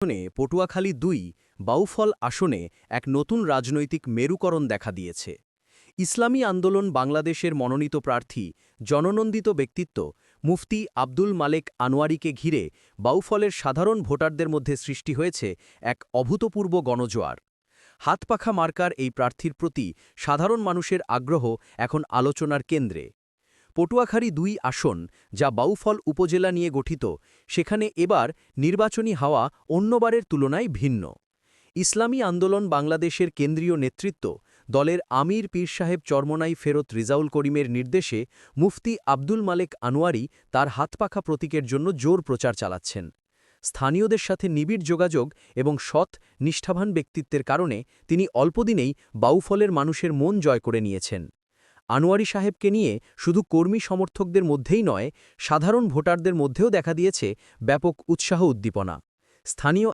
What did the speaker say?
আসনে পটুয়াখালী দুই বাউফল আসনে এক নতুন রাজনৈতিক মেরুকরণ দেখা দিয়েছে। ইসলামী আন্দোলন বাংলাদেশের মনোনীত প্রার্থী, জননন্দিত ব্যক্তিত্ব মুফতি আব্দুল মালেক আনোয়ারিকে ঘিরে বাউফলের সাধারণ ভোটারদের মধ্যে সৃষ্টি হয়েছে এক অভূতপূর্ব গণজোয়ার। হাতপাখা মার্কার এই প্রার্থীর প্রতি সাধারণ মানুষের আগ্রহ এখন আলোচনার কেন্দ্রে। পটুয়াখালী দুই আসন, যা বাউফল উপজেলা নিয়ে গঠিত, সেখানে এবার নির্বাচনী হাওয়া অন্যবারের তুলনায় ভিন্ন। ইসলামী আন্দোলন বাংলাদেশের কেন্দ্রীয় নেতৃত্ব, দলের আমির পীর সাহেব চরমনাই ফেরত রিজাউল করিমের নির্দেশে মুফতি আব্দুল মালেক আনোয়ারি তার হাতপাখা প্রতীকের জন্য জোর প্রচার চালাচ্ছেন। স্থানীয়দের সাথে নিবিড় যোগাযোগ এবং সৎ, নিষ্ঠাবান ব্যক্তিত্বের কারণে তিনি অল্পদিনেই বাউফলের মানুষের মন জয় করে নিয়েছেন। আনোয়ারি সাহেবকে নিয়ে শুধু কর্মী সমর্থকদের মধ্যেই নয়, সাধারণ ভোটারদের মধ্যেও দেখা দিয়েছে ব্যাপক উৎসাহ উদ্দীপনা। স্থানীয়